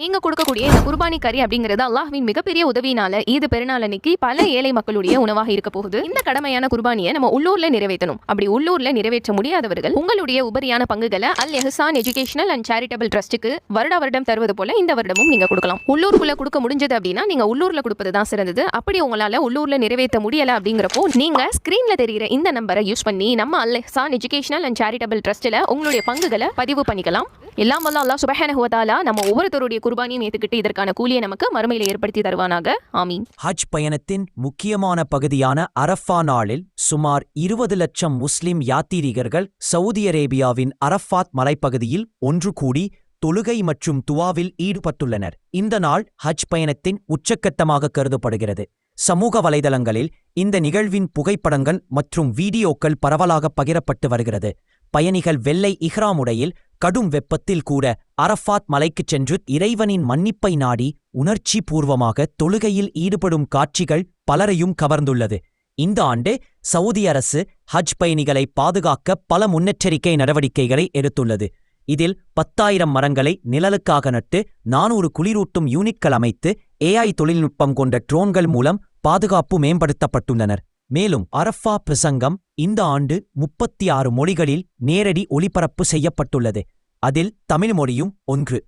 நீங்க கொடுக்கக்கூடிய இந்த குர்பானி கறி அப்படிங்கிறது அல்லாஹ்வின் மிகப்பெரிய உதவினால இது பெருநாள் அன்னைக்கு பல ஏழை மக்களுடைய உணவாக இருக்க போகுது. இந்த கடமையான குர்பானியை நம்ம உள்ளூர்ல நிறைவேற்றணும். அப்படி உள்ளூர்ல நிறைவேற்ற முடியாதவர்கள் உங்களுடைய உபரியான பங்குகளை Al Ehsan educational and charitable ட்ரஸ்ட்டுக்கு வருட வருடம் தருவது போல இந்த வருடமும் நீங்க கொடுக்கலாம். உள்ளூருக்குள்ள கொடுக்க முடிஞ்சது அப்படின்னா நீங்க உள்ளூர்ல கொடுப்பது தான் சிறந்தது. அப்படி உங்களால உள்ளூர்ல நிறைவேற்ற முடியல அப்படிங்கிறப்போ நீங்க ஸ்கிரீன்ல தெரிகிற இந்த நம்பரை யூஸ் பண்ணி நம்ம Al Ehsan educational and charitable ட்ரஸ்ட்ல உங்களுடைய பங்குகளை பதிவு பண்ணிக்கலாம். எல்லாம் வல்ல அல்லாஹ் சுபஹானஹு வ நம்ம ஒவ்வொருத்தருடைய குர்பானியும் ஏத்துக்கிட்டு இதற்கான கூலியை நமக்கு மறுமையில ஏற்படுத்தி தருவானாக. ஆமீன். ஹஜ் பயணத்தின் முக்கியமான பகுதியான அரஃபா நாளில் சுமார் இருபது லட்சம் முஸ்லிம் யாத்திரிகர்கள் சவுதி அரேபியாவின் அரஃபாத் மலைப்பகுதியில் ஒன்று கூடி தொழுகை மற்றும் துவாவில் ஈடுபட்டுள்ளனர். இந்த நாள் ஹஜ் பயணத்தின் உச்சக்கட்டமாக கருதப்படுகிறது. சமூக வலைதளங்களில் இந்த நிகழ்வின் புகைப்படங்கள் மற்றும் வீடியோக்கள் பரவலாக பகிரப்பட்டு வருகிறது. பயணிகள் வெள்ளை இஹ்ராமுடையில் கடும் வெப்பத்தில் கூட அரஃபாத் மலைக்குச் சென்று இறைவனின் மன்னிப்பை நாடி உணர்ச்சி பூர்வமாக தொழுகையில் ஈடுபடும் காட்சிகள் பலரையும் கவர்ந்துள்ளது. இந்த ஆண்டு சவுதி அரசு ஹஜ் பயணிகளை பாதுகாக்க பல முன்னெச்சரிக்கை நடவடிக்கைகளை எடுத்துள்ளது. இதில் பத்தாயிரம் மரங்களை நிழலுக்காக நட்டு நானூறு குளிரூட்டும் யூனிட்கள் அமைத்து ஏஐ தொழில்நுட்பம் கொண்ட ட்ரோன்கள் மூலம் பாதுகாப்பு மேம்படுத்தப்பட்டுள்ளனர். மேலும் அரஃபா பிரசங்கம் இந்த ஆண்டு முப்பத்தி ஆறு மொழிகளில் நேரடி ஒளிபரப்பு செய்யப்பட்டுள்ளது. அதில் தமிழ் மொழியும் ஒன்று.